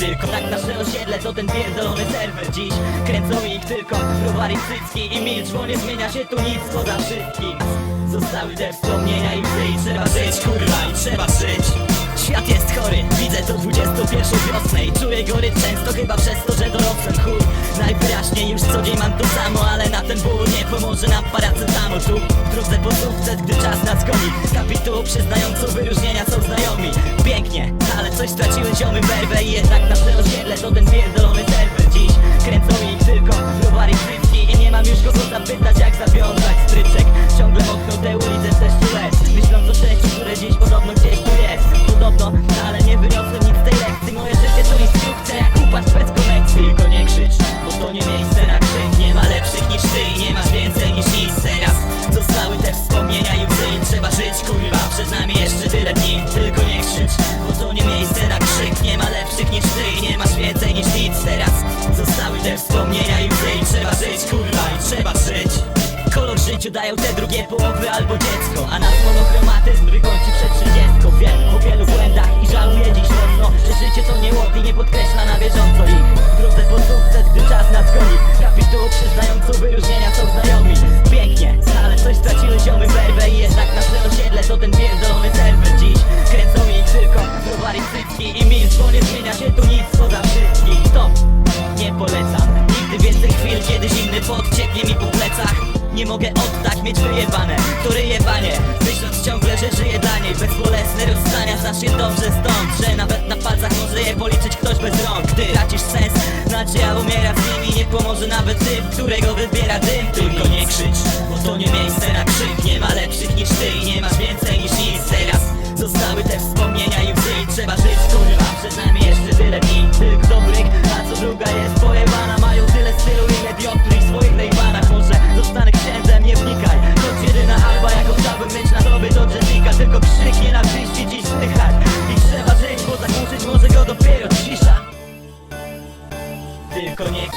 tylko Tak nasze osiedle to ten pierdolony serwer Dziś kręcą ich tylko browary cycki I milcz, bo nie zmienia się tu nic poza wszystkim. Zostały te wspomnienia i łzy i trzeba żyć kurwa i trzeba żyć. Świat jest chory, widzę to 21 wiosnę I czuję gory często chyba przez to, że dorosłem chuj. Najwyraźniej już co dzień mam to samo Ale na ten ból nie pomoże nam paracetamol. Tu w drodze po sukces, gdy czas nas goni Kapituł przyznającą wyróżnienia są znajomi. Pięknie, ale coś straciły ziomy werwę I życiu dają te drugie połowy albo dziecko? A nasz monochromatyzm wykończy przed trzydziestką. Wiem o wielu błędach i żałuję dziś mocno Że życie to nie łot i nie podkreśla na bieżąco ich. Drodze po sukces, gdy czas nas goni Kapituł przyznającą wyróżnienia są znajomi. Pięknie, ale coś straciły ziomy. Werwę I jednak nasze osiedle to ten pierdolony serwer Dziś. Kręcą ich tylko browary cycki I milcz, bo nie zmienia się tu nic poza wszystkim. Stop, nie polecam. Nigdy więcej chwil, kiedy zimny pot cieknie mi nie mogę oddać, mieć wyjebane. To ryjebanie, myśląc ciągle, że żyję dla niej. Bezbolesne rozstania, znasz je dobrze stąd Że nawet na palcach może je policzyć ktoś bez rąk. Gdy tracisz sens, nadzieja umiera z nimi. Nie pomoże nawet tym, którego wybiera dym. Tylko nie krzycz, bo to nie miejsce na krzyk. Nie ma lepszych niż ty i nie masz っていう子に